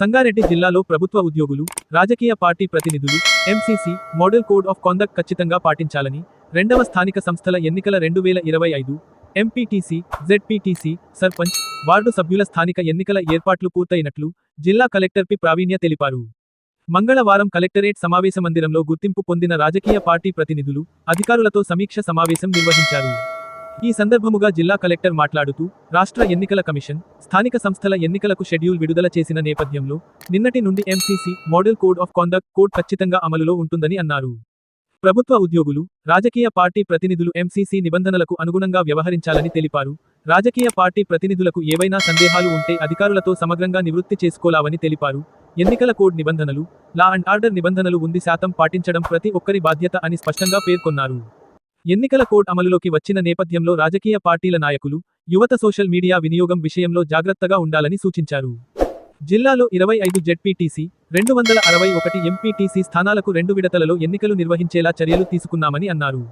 సంగారెడ్డి జిల్లాలో ప్రభుత్వ ఉద్యోగులు రాజకీయ పార్టీ ప్రతినిధులు MCC model code of conduct ఖచ్చితంగా పాటించాలని రెండవ స్థానిక సంస్థల ఎన్నికల రెండు వేల ఇరవై ఐదు ఎంపీటీసీ జెడ్పీటీసీ సర్పంచ్ వార్డు సభ్యుల స్థానిక ఎన్నికల ఏర్పాట్లు పూర్తయినట్లు జిల్లా కలెక్టర్ పి ప్రావీణ్య తెలిపారు. మంగళవారం కలెక్టరేట్ సమావేశ మందిరంలో గుర్తింపు పొందిన రాజకీయ పార్టీ ప్రతినిధులు అధికారులతో సమీక్ష సమావేశం నిర్వహించారు. ఈ సందర్భముగా జిల్లా కలెక్టర్ మాట్లాడుతూ రాష్ట్ర ఎన్నికల కమిషన్ స్థానిక సంస్థల ఎన్నికలకు షెడ్యూల్ విడుదల చేసిన నేపథ్యంలో నిన్నటి నుండి MCC model code of conduct code ఖచ్చితంగా అమలులో ఉంటుందని అన్నారు. ప్రభుత్వ ఉద్యోగులు రాజకీయ పార్టీ ప్రతినిధులు ఎంసీసీ నిబంధనలకు అనుగుణంగా వ్యవహరించాలని తెలిపారు. రాజకీయ పార్టీ ప్రతినిధులకు ఏవైనా సందేహాలు ఉంటే అధికారులతో సమగ్రంగా నివృత్తి చేసుకోలావని తెలిపారు. ఎన్నికల కోడ్ నిబంధనలు లా అండ్ ఆర్డర్ నిబంధనలు ఉంది శాతం పాటించడం ప్రతి ఒక్కరి బాధ్యత అని స్పష్టంగా పేర్కొన్నారు. ఎన్నికల కోడ్ అమలులోకి వచ్చిన నేపథ్యంలో రాజకీయ పార్టీల నాయకులు యువత సోషల్ మీడియా వినియోగం విషయంలో జాగ్రత్తగా ఉండాలని సూచించారు. జిల్లాలో ఇరవై ఐదు జెడ్పీటీసీ రెండు వందల అరవై ఒకటి ఎంపీటీసీ స్థానాలకు రెండు విడతలలో ఎన్నికలు నిర్వహించేలా చర్యలు తీసుకున్నామని అన్నారు.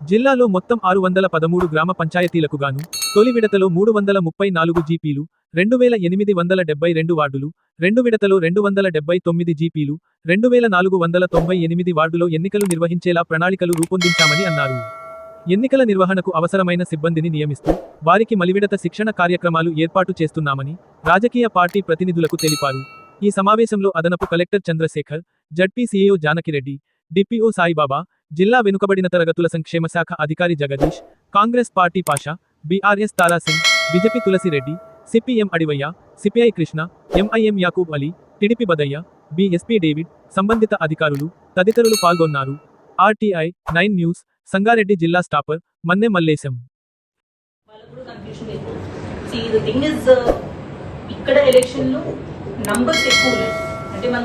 జిల్లాలో మొత్తం ఆరు వందల పదమూడు గ్రామ పంచాయతీలకు గాను తొలి విడతలో మూడు వందల ముప్పై నాలుగు జీపీలు రెండు వేల ఎనిమిది వందల డెబ్బై రెండు వార్డులు రెండు విడతలో రెండు వందల డెబ్బై తొమ్మిది జీపీలు రెండు వేల నాలుగు వందల తొంభై ఎనిమిది వార్డులో ఎన్నికలు నిర్వహించేలా ప్రణాళికలు రూపొందించామని అన్నారు. ఎన్నికల నిర్వహణకు అవసరమైన సిబ్బందిని నియమిస్తూ వారికి మలివిడత శిక్షణ కార్యక్రమాలు ఏర్పాటు చేస్తున్నామని రాజకీయ పార్టీ ప్రతినిధులకు తెలిపారు. ఈ సమావేశంలో అదనపు collector Chandrasekhar ZP CAO Janakireddy DPO Saibaba జిల్లా వెనుకబడిన తరగతుల సంక్షేమ శాఖ అధికారి Jagadish Congress party Pasha BRS Tarasingh BJP Tulasireddy CPM Adivaiah CPI Krishna MIM Yakub Ali TDP Badaiah BSP David సంబంధిత అధికారులు తదితరులు పాల్గొన్నారు. ఆర్టీఐ నైన్ న్యూస్ సంగారెడ్డి జిల్లా స్టాపర్ మన్నె మల్లేశం. Uh, ఇక్కడ ఎలక్షన్లో నంబర్స్ ఎక్కువ ఉన్నాయి. అంటే మనం